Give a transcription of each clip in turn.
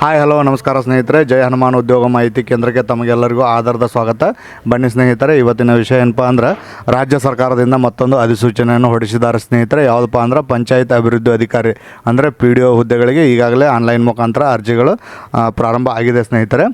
Hi hello ನಮಸ್ಕಾರ ಸ್ನೇಹಿತರೆ. ಜಯ ಹನುಮಾನ್ ಉದ್ಯೋಗ ಮಾಹಿತಿ ಕೇಂದ್ರಕ್ಕೆ ತಮಗೆಲ್ಲರಿಗೂ ಆಧಾರದ ಸ್ವಾಗತ. ಬನ್ನಿ ಸ್ನೇಹಿತರೆ, ಇವತ್ತಿನ ವಿಷಯ ಏನಪ್ಪ ಅಂದ್ರೆ, ರಾಜ್ಯ ಸರ್ಕಾರದಿಂದ ಮತ್ತೊಂದು ಅಧಿಸೂಚನೆಯನ್ನು ಹೊರಡಿಸಿದ್ದಾರೆ ಸ್ನೇಹಿತರೆ. ಯಾವುದಪ್ಪ ಅಂದ್ರೆ, ಪಂಚಾಯತ್ ಅಭಿವೃದ್ಧಿ ಅಧಿಕಾರಿ, ಅಂದರೆ ಪಿ ಡಿ ಒ ಹುದ್ದೆಗಳಿಗೆ ಈಗಾಗಲೇ ಆನ್ಲೈನ್ ಮುಖಾಂತರ ಅರ್ಜಿಗಳು ಪ್ರಾರಂಭ ಆಗಿದೆ ಸ್ನೇಹಿತರೆ.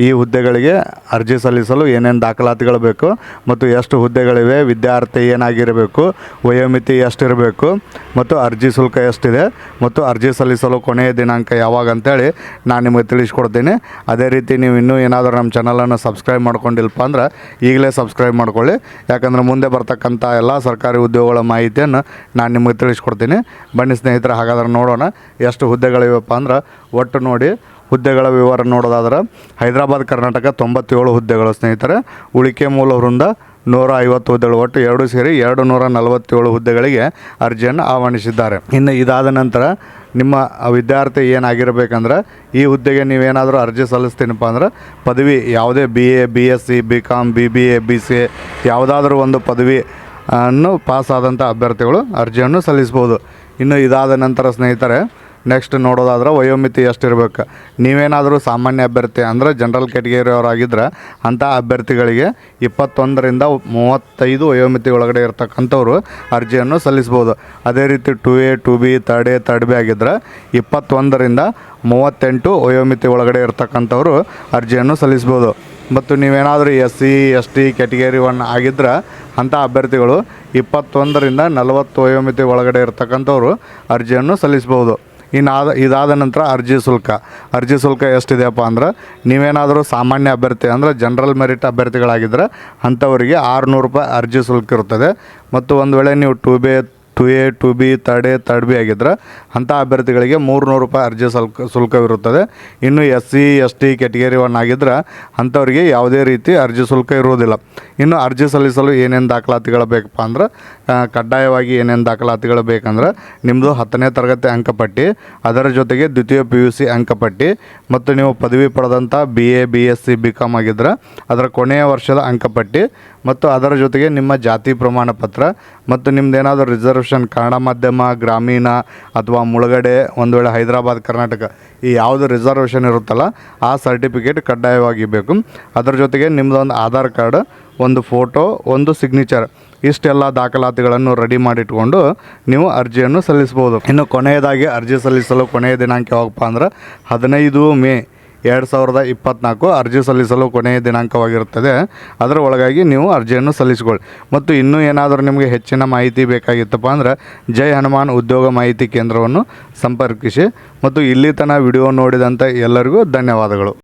ಈ ಹುದ್ದೆಗಳಿಗೆ ಅರ್ಜಿ ಸಲ್ಲಿಸಲು ಏನೇನು ದಾಖಲಾತಿಗಳು ಬೇಕು, ಮತ್ತು ಎಷ್ಟು ಹುದ್ದೆಗಳಿವೆ, ವಿದ್ಯಾರ್ಥಿ ಏನಾಗಿರಬೇಕು, ವಯೋಮಿತಿ ಎಷ್ಟಿರಬೇಕು, ಮತ್ತು ಅರ್ಜಿ ಶುಲ್ಕ ಎಷ್ಟಿದೆ, ಮತ್ತು ಅರ್ಜಿ ಸಲ್ಲಿಸಲು ಕೊನೆಯ ದಿನಾಂಕ ಯಾವಾಗ ಅಂತೇಳಿ ನಾನು ನಿಮಗೆ ತಿಳಿಸ್ಕೊಡ್ತೀನಿ. ಅದೇ ರೀತಿ ನೀವು ಇನ್ನೂ ಏನಾದರೂ ನಮ್ಮ ಚಾನಲನ್ನು ಸಬ್ಸ್ಕ್ರೈಬ್ ಮಾಡ್ಕೊಂಡಿಲ್ಲಪ್ಪ ಅಂದ್ರೆ ಈಗಲೇ ಸಬ್ಸ್ಕ್ರೈಬ್ ಮಾಡ್ಕೊಳ್ಳಿ. ಯಾಕಂದ್ರೆ ಮುಂದೆ ಬರ್ತಕ್ಕಂಥ ಎಲ್ಲ ಸರ್ಕಾರಿ ಉದ್ಯೋಗಗಳ ಮಾಹಿತಿಯನ್ನು ನಾನು ನಿಮಗೆ ತಿಳಿಸ್ಕೊಡ್ತೀನಿ. ಬನ್ನಿ ಸ್ನೇಹಿತರೆ, ಹಾಗಾದ್ರೆ ನೋಡೋಣ ಎಷ್ಟು ಹುದ್ದೆಗಳಿವೆಪ್ಪ ಅಂದ್ರೆ ಒಟ್ಟು ನೋಡಿ ಹುದ್ದೆಗಳ ವಿವರ ನೋಡೋದಾದ್ರೆ ಹೈದರಾಬಾದ್, ಕರ್ನಾಟಕ ತೊಂಬತ್ತೇಳು ಹುದ್ದೆಗಳು ಸ್ನೇಹಿತರೆ. ಉಳಿಕೆ ಮೂಲ ವೃಂದ ನೂರ ಐವತ್ತು ಹುದ್ದೆಗಳು ಒಟ್ಟು ಎರಡು ಸೇರಿ ಎರಡು ನೂರ ನಲವತ್ತೇಳು ಹುದ್ದೆಗಳಿಗೆ ಅರ್ಜಿಯನ್ನು ಆಹ್ವಾನಿಸಿದ್ದಾರೆ. ಇನ್ನು ಇದಾದ ನಂತರ ನಿಮ್ಮ ವಿದ್ಯಾರ್ಥಿ ಏನಾಗಿರಬೇಕಂದ್ರೆ, ಈ ಹುದ್ದೆಗೆ ನೀವೇನಾದರೂ ಅರ್ಜಿ ಸಲ್ಲಿಸ್ತೀನಪ್ಪ ಅಂದ್ರೆ, ಪದವಿ ಯಾವುದೇ B A B S C B com B B A B C A ಯಾವುದಾದ್ರೂ ಒಂದು ಪದವಿ ಅನ್ನು ಪಾಸ್ ಆದಂಥ ಅಭ್ಯರ್ಥಿಗಳು ಅರ್ಜಿಯನ್ನು ಸಲ್ಲಿಸ್ಬೋದು. ಇನ್ನು ಇದಾದ ನಂತರ ಸ್ನೇಹಿತರೆ ನೆಕ್ಸ್ಟ್ ನೋಡೋದಾದ್ರೆ ವಯೋಮಿತಿ ಎಷ್ಟಿರ್ಬೇಕು? ನೀವೇನಾದರೂ ಸಾಮಾನ್ಯ ಅಭ್ಯರ್ಥಿ ಅಂದರೆ ಜನರಲ್ ಕ್ಯಾಟಗರಿಯವರಾಗಿದ್ದರೆ ಅಂಥ ಅಭ್ಯರ್ಥಿಗಳಿಗೆ ಇಪ್ಪತ್ತೊಂದರಿಂದ ಮೂವತ್ತೈದು ವಯೋಮಿತಿ ಒಳಗಡೆ ಇರ್ತಕ್ಕಂಥವ್ರು ಅರ್ಜಿಯನ್ನು ಸಲ್ಲಿಸ್ಬೋದು. ಅದೇ ರೀತಿ two A two B third A third B ಆಗಿದ್ದರೆ ಇಪ್ಪತ್ತೊಂದರಿಂದ ಮೂವತ್ತೆಂಟು ವಯೋಮಿತಿ ಒಳಗಡೆ ಇರ್ತಕ್ಕಂಥವ್ರು ಅರ್ಜಿಯನ್ನು ಸಲ್ಲಿಸ್ಬೋದು. ಮತ್ತು ನೀವೇನಾದರೂ S C S T category one ಆಗಿದ್ರೆ ಅಂಥ ಅಭ್ಯರ್ಥಿಗಳು ಇಪ್ಪತ್ತೊಂದರಿಂದ ನಲವತ್ತು ವಯೋಮಿತಿ ಒಳಗಡೆ ಇರ್ತಕ್ಕಂಥವ್ರು ಅರ್ಜಿಯನ್ನು ಸಲ್ಲಿಸ್ಬೋದು. ಇನ್ನು ಆದ ಇದಾದ ನಂತರ ಅರ್ಜಿ ಶುಲ್ಕ. ಅರ್ಜಿ ಶುಲ್ಕ ಎಷ್ಟಿದೆಯಪ್ಪ ಅಂದ್ರೆ ನೀವೇನಾದರೂ ಸಾಮಾನ್ಯ ಅಭ್ಯರ್ಥಿ ಅಂದರೆ ಜನರಲ್ ಮೆರಿಟ್ ಅಭ್ಯರ್ಥಿಗಳಾಗಿದ್ದರೆ ಅಂಥವರಿಗೆ ಆರುನೂರು ರೂಪಾಯಿ ಅರ್ಜಿ ಶುಲ್ಕ ಇರುತ್ತದೆ ಮತ್ತು ಒಂದು ವೇಳೆ ನೀವು two B two A, two B third A third B ಆಗಿದ್ದರೆ ಅಂಥ ಅಭ್ಯರ್ಥಿಗಳಿಗೆ ಮೂರುನೂರು ರೂಪಾಯಿ ಅರ್ಜಿ ಶುಲ್ಕ ಶುಲ್ಕವಿರುತ್ತದೆ. ಇನ್ನು S C, S T category one ಆಗಿದ್ದರೆ ಅಂಥವರಿಗೆ ಯಾವುದೇ ರೀತಿ ಅರ್ಜಿ ಶುಲ್ಕ ಇರುವುದಿಲ್ಲ. ಇನ್ನು ಅರ್ಜಿ ಸಲ್ಲಿಸಲು ಏನೇನು ದಾಖಲಾತಿಗಳು ಬೇಕಪ್ಪ ಅಂದ್ರೆ ಕಡ್ಡಾಯವಾಗಿ ಏನೇನು ದಾಖಲಾತಿಗಳು ಬೇಕಂದ್ರೆ ನಿಮ್ಮದು ಹತ್ತನೇ ತರಗತಿ ಅಂಕಪಟ್ಟಿ, ಅದರ ಜೊತೆಗೆ ದ್ವಿತೀಯ ಪಿ ಯು ಸಿ ಅಂಕಪಟ್ಟಿ, ಮತ್ತು ನೀವು ಪದವಿ ಪಡೆದಂಥ B A B S C B com ಆಗಿದ್ದರೆ ಅದರ ಕೊನೆಯ ವರ್ಷದ ಅಂಕಪಟ್ಟಿ, ಮತ್ತು ಅದರ ಜೊತೆಗೆ ನಿಮ್ಮ ಜಾತಿ ಪ್ರಮಾಣ ಪತ್ರ, ಮತ್ತು ನಿಮ್ಮದೇನಾದರೂ ರಿಸರ್ವೇಷನ್ ಕನ್ನಡ ಮಾಧ್ಯಮ, ಗ್ರಾಮೀಣ, ಅಥವಾ ಮುಳುಗಡೆ, ಒಂದು ವೇಳೆ ಹೈದರಾಬಾದ್, ಕರ್ನಾಟಕ, ಈ ಯಾವುದು ರಿಸರ್ವೇಷನ್ ಇರುತ್ತಲ್ಲ, ಆ ಸರ್ಟಿಫಿಕೇಟ್ ಕಡ್ಡಾಯವಾಗಿ ಬೇಕು. ಅದರ ಜೊತೆಗೆ ನಿಮ್ಮದೊಂದು ಆಧಾರ್ ಕಾರ್ಡ್, ಒಂದು ಫೋಟೋ ಒಂದು ಸಿಗ್ನೇಚರ್ ಇಷ್ಟೆಲ್ಲ ದಾಖಲಾತಿಗಳನ್ನು ರೆಡಿ ಮಾಡಿಟ್ಕೊಂಡು ನೀವು ಅರ್ಜಿಯನ್ನು ಸಲ್ಲಿಸ್ಬೋದು ಇನ್ನು ಕೊನೆಯದಾಗಿ ಅರ್ಜಿ ಸಲ್ಲಿಸಲು ಕೊನೆಯ ದಿನಾಂಕ ಯಾವಾಗಪ್ಪ ಅಂದ್ರೆ ಹದಿನೈದು ಮೇ ಎರಡು ಸಾವಿರದ ಇಪ್ಪತ್ತ್ನಾಲ್ಕು ಅರ್ಜಿ ಸಲ್ಲಿಸಲು ಕೊನೆಯ ದಿನಾಂಕವಾಗಿರುತ್ತದೆ. ಅದರ ಒಳಗಾಗಿ ನೀವು ಅರ್ಜಿಯನ್ನು ಸಲ್ಲಿಸಿಕೊಳ್ಳಿ. ಮತ್ತು ಇನ್ನೂ ಏನಾದರೂ ನಿಮಗೆ ಹೆಚ್ಚಿನ ಮಾಹಿತಿ ಬೇಕಾಗಿತ್ತಪ್ಪ ಅಂದರೆ ಜೈ ಹನುಮಾನ್ ಉದ್ಯೋಗ ಮಾಹಿತಿ ಕೇಂದ್ರವನ್ನು ಸಂಪರ್ಕಿಸಿ. ಮತ್ತು ಇಲ್ಲಿ ತನಕ ವಿಡಿಯೋ ನೋಡಿದಂಥ ಎಲ್ಲರಿಗೂ ಧನ್ಯವಾದಗಳು.